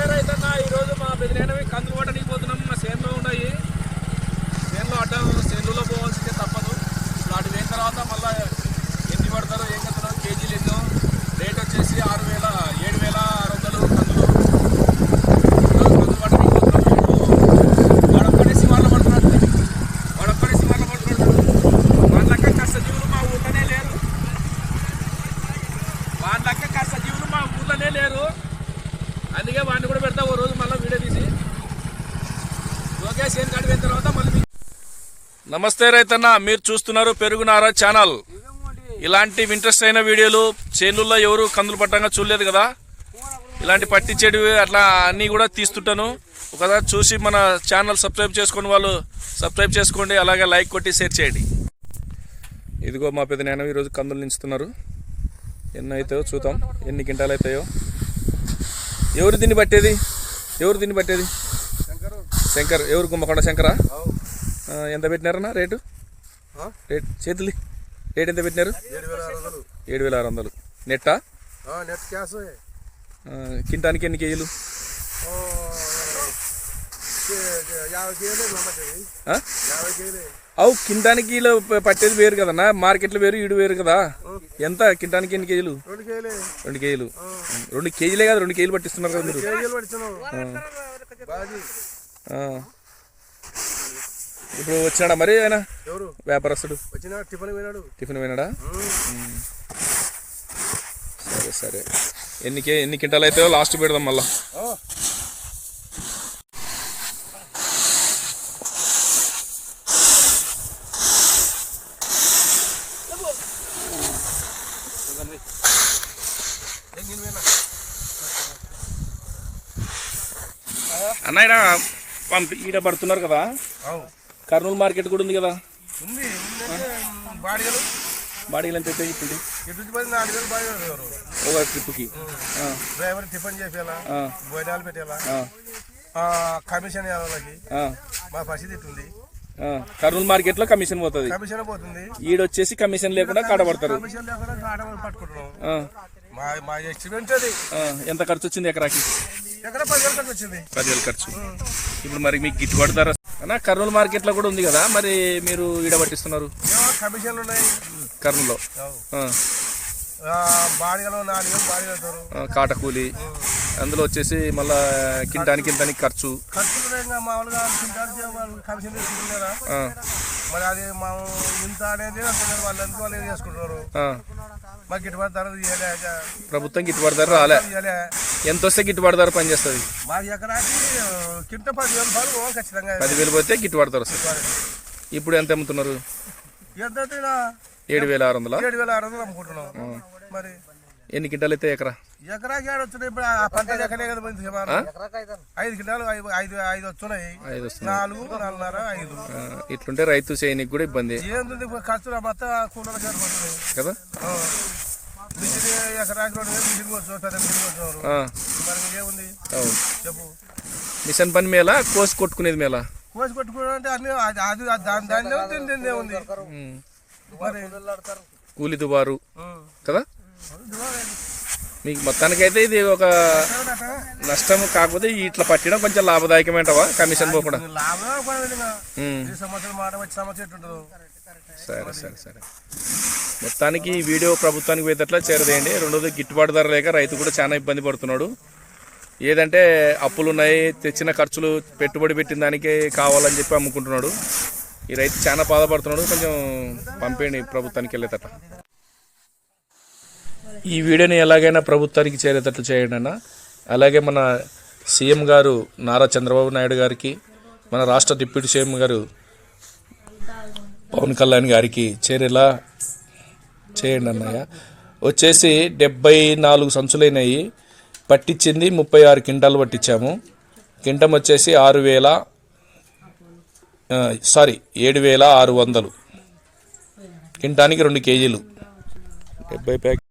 నమస్తే రైతన్న ఈరోజు మా బెదిరైనవి కందులు పట్టడానికి పోతున్నాం. మా సేనులో ఉన్నాయి. సేనులో అడ్డ సేనులో పోవాల్సిందే తప్పదు. ఇప్పుడు అటు పోయిన తర్వాత మళ్ళీ ఎన్ని పడతారో ఏం కడతారో కేజీలు ఎన్నో రేట్ వచ్చేసి ఆరు వేల ఏడు వేల ఆరు వందలు కందులు. కందులు పట్టడానికి పోతున్నాం. వాడొక్కడేసి వాళ్ళ పడుతున్నాడు వాడొక్కడేసి వాళ్ళ పడుతున్నాడు వాళ్ళక్క కష్టజీవులు మా ఊర్లోనే లేరు. వాళ్ళక్క కష్టజీవులు మా ఊర్లోనే లేరు. అందుకే వాడిని కూడా పెడతా ఓ రోజు మళ్ళీ వీడియో తీసి. లోకేష్ ఏం కడిపోయిన తర్వాత మళ్ళీ నమస్తే రైతన్న మీరు చూస్తున్నారు పెరుగునారా ఛానల్. ఇలాంటి ఇంట్రెస్ట్ అయిన వీడియోలు చేనుల్లో ఎవరు కందులు పట్టంగా చూడలేదు కదా? ఇలాంటి పట్టించేవి అట్లా అన్నీ కూడా తీస్తుంటాను. ఒకసారి చూసి మన ఛానల్ సబ్స్క్రైబ్ చేసుకుని వాళ్ళు సబ్స్క్రైబ్ చేసుకోండి అలాగే లైక్ కొట్టి షేర్ చేయండి. ఇదిగో మా పెద్ద నేను ఈరోజు కందులు నించుతున్నారు. ఎన్ని అవుతాయో చూద్దాం ఎన్ని క్వింటాలు అవుతాయో ఎవరు దీన్ని పట్టేది? ఎవరు దీన్ని పట్టేది? శంకర్. ఎవరు గుమ్మకొండ శంకరా? ఎంత పెట్టినారన్నా రేటు? రేట్ చేతులు రేట్ ఎంత పెట్టినారు? ఏడు వేల ఆరు వందలు. నెట్టా? Net cash. కింటానికి ఎన్ని కేజీలు ఓ, కే- కే- యాభై కేజీలు నమ్మకం ఆ? యాభై కేజీలు అవు కింటానికి పట్టేది వేరు కదన్నా? మార్కెట్లో వేరు ఈడు వేరు కదా? ఎంత? కింటానికి ఎన్ని కేజీలు? రెండు కేజీలే. రెండు కేజీలు. కదా రెండు కేజీలు పట్టిస్తున్నారు కదా మీరు. ఇప్పుడు వచ్చినాడా మరి ఆయన? ఎవరు? వ్యాపారస్తుడు. టిఫిన్ పోయినాడు? సరే సరే. ఎన్ని కే ఎన్ని క్వింటాలు అయితే లాస్ట్ పెడదాం మళ్ళా. అన్న ఈడ పంపి ఈడ పడుతున్నారు కదా. కర్నూలు మార్కెట్ కూడా ఉంది కదా? బాడీలు ఎంత అవుతాయి ఇప్పుడు ఒక ట్రిప్కి డ్రైవర్ టిఫిన్ చేసేలా భోజనాలు పెట్టేలా. కమిషన్ వాళ్ళకి మా పరిస్థితి ఇట్టుంది కర్నూలు మార్కెట్లో కమిషన్ పోతుంది. కమిషన్ పోతుంది. ఈడొచ్చేసి కమిషన్ లేకుండా కాడపడతారు కమిషన్ లేకుండా ఆడ పట్టుకుంటున్నాం ఆ, మా మా ఎస్టిమేట్ అది. ఆ, ఎంత ఖర్చు వచ్చింది ఎకరాకి పదివేలు ఖర్చు వచ్చింది పదివేలు ఖర్చు. ఇప్పుడు మరి మీకు గిట్టుబాటు ధర అన్న కర్నూలు మార్కెట్లో కూడా ఉంది కదా మరి మీరు ఈడ పట్టిస్తున్నారు? కమిషన్లు ఉన్నాయి. కర్నూలులో. బాడిగలు నాలుగు బాడిగలు కాటకూలి. అందులో వచ్చేసి మళ్ళా కింటానికి ఇంతానికి ఖర్చు. మామూలుగా మరి అది మా ఇంత అనేది వాళ్ళు ఎందుకు వాళ్ళు చేసుకుంటారు. మాకు గిట్టుబాటు ధర ప్రభుత్వం గిట్టుబాటు ధర రాలే. ఎంత వస్తే గిట్టుబాటు ధర పనిచేస్తుంది? మాకు ఎకరాకి కింద పదివేలు రూపాయలు ఖచ్చితంగా. పదివేలు పోతే గిట్టుబాటు ధర వస్తుంది. ఇప్పుడు ఎంత అమ్ముతున్నారు? ఎంత? ఏడు వేల ఆరు వందల? ఏడు వేల ఆరు వందలు అమ్ముకుంటున్నాం. మరి ఎన్ని కింటాలు అయితే ఎకరా? ఎకరాకి ఏడు ఇప్పుడు ఆ పంట ఎక్కడే కదా. ఐదు ఐదు ఐదు వస్తున్నాయి. ఐదు నాలుగు నాలుగున్నర ఐదు. ఇట్లుంటే రైతు చేయనికి కూడా ఇబ్బంది. ఏంది ఖర్చు మొత్తం కూలర్ కదా. మిషన్ ఎకరాకి రెండు వేలు మిషన్ కొచ్చు పెద్ద మిషన్ కొట్టున్నారు ఆ, మరి ఏముంది? చెప్పు. మిషన్ పని మేళ కోసి కొట్టుకునేది మేళ కోసి అన్ని అది దాని దానిలో ఉంది. కూలి దుబారు. కదా? మీకు మొత్తానికైతే ఇది ఒక? నష్టం కాకపోతే ఇట్లా పట్టడం కొంచెం లాభదాయకమేంటవా కమిషన్ పోకుండా. సరే సరే సరే. మొత్తానికి ఈ వీడియో ప్రభుత్వానికి పోయేటట్లా చేరదేయండి. రెండోది గిట్టుబాటు ధర లేక రైతు కూడా చాలా ఇబ్బంది పడుతున్నాడు. ఏదంటే అప్పులు ఉన్నాయి తెచ్చిన ఖర్చులు పెట్టుబడి పెట్టిన దానికే కావాలని చెప్పి అమ్ముకుంటున్నాడు. ఈ రైతు చాలా బాధపడుతున్నాడు. కొంచెం పంపేయండి ప్రభుత్వానికి వెళ్ళేటట్ట ఈ వీడియోని ఎలాగైనా ప్రభుత్వానికి చేరేటట్లు చేయండి అన్న. అలాగే మన సీఎం గారు నారా చంద్రబాబు నాయుడు గారికి మన రాష్ట్ర డిప్యూటీ సీఎం గారు పవన్ కళ్యాణ్ గారికి చేరేలా చేయండి అన్నయ్య. వచ్చేసి డెబ్బై నాలుగు సంచులైనవి పట్టించింది ముప్పై ఆరు క్వింటాలు పట్టించాము. క్వింటం వచ్చేసి ఆరు వేల సారీ ఏడు వేల ఆరు వందలు. కింటానికి రెండు కేజీలు. డెబ్బై ప్యాక్